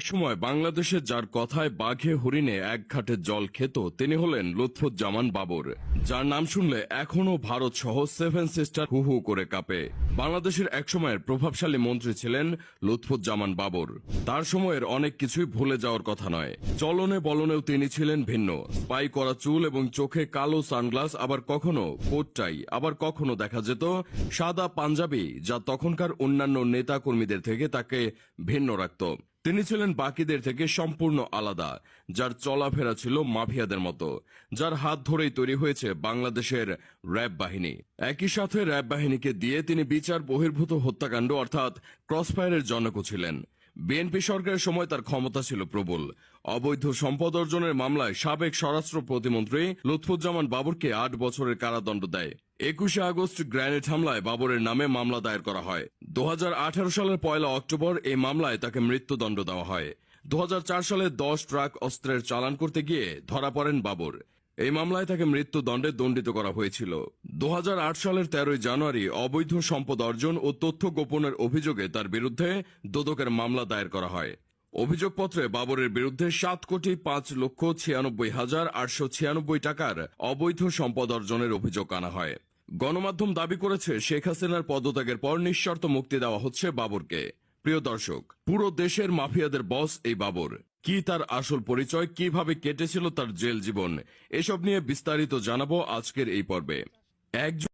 সময় বাংলাদেশে যার কথায় বাঘে হরিণে এক ঘাটে জল খেত, তিনি হলেন লুৎফুজ্জামান বাবর। যার নাম শুনলে এখনও ভারত সহ সেভেন সিস্টার হু হু করে কাঁপে। বাংলাদেশের একসময়ের প্রভাবশালী মন্ত্রী ছিলেন লুৎফুজ্জামান বাবর। তার সময়ের অনেক কিছুই ভুলে যাওয়ার কথা নয়। চলনে বলনেও তিনি ছিলেন ভিন্ন। স্পাই করা চুল এবং চোখে কালো সানগ্লাস আবার কখনো কোটটাই, আবার কখনো দেখা যেত সাদা পাঞ্জাবি, যা তখনকার অন্যান্য নেতা কর্মীদের থেকে তাকে ভিন্ন রাখত। তিনি ছিলেন বাকিদের থেকে সম্পূর্ণ আলাদা, যার চলাফেরা ছিল মাফিয়াদের মতো, যার হাত ধরেই তৈরি হয়েছে বাংলাদেশের র্যাব বাহিনী। একই সাথে র্যাব বাহিনীকে দিয়ে তিনি বিচার বহির্ভূত হত্যাকাণ্ড, অর্থাৎ ক্রসফায়ারের জনকও ছিলেন। বিএনপি সরকারের সময় তার ক্ষমতা ছিল প্রবল। অবৈধ সম্পদ অর্জনের মামলায় সাবেক স্বরাষ্ট্র প্রতিমন্ত্রী লুৎফুজ্জামান বাবরকে আট বছরের কারাদণ্ড দেয়। একুশে আগস্ট গ্র্যানেড হামলায় বাবরের নামে মামলা দায়ের করা হয়। দু হাজার আঠারো সালের পয়লা অক্টোবর এই মামলায় তাকে মৃত্যুদণ্ড দেওয়া হয়। দু হাজার চার সালে দশ ট্রাক অস্ত্রের চালান করতে গিয়ে ধরা পড়েন বাবর। এই মামলায় তাকে মৃত্যুদণ্ডে দণ্ডিত করা হয়েছিল। দু হাজার আট সালের তেরোই জানুয়ারি অবৈধ সম্পদ অর্জন ও তথ্য গোপনের অভিযোগে তার বিরুদ্ধে দোদকের মামলা দায়ের করা হয়। অভিযোগপত্রে বাবরের বিরুদ্ধে সাত কোটি পাঁচ লক্ষ ছিয়ানব্বই হাজার আটশো ছিয়ানব্বই টাকার অবৈধ সম্পদ অর্জনের অভিযোগ আনা হয়। গণমাধ্যম দাবি করেছে, শেখ হাসিনার পদত্যাগের পর নিঃশর্ত মুক্তি দেওয়া হচ্ছে বাবরকে। প্রিয় দর্শক, পুরো দেশের মাফিয়াদের বস এই বাবর। কি তার আসল পরিচয়, কীভাবে কেটেছিল তার জেল জীবন, এসব নিয়ে বিস্তারিত জানাব আজকের এই পর্বে। একজন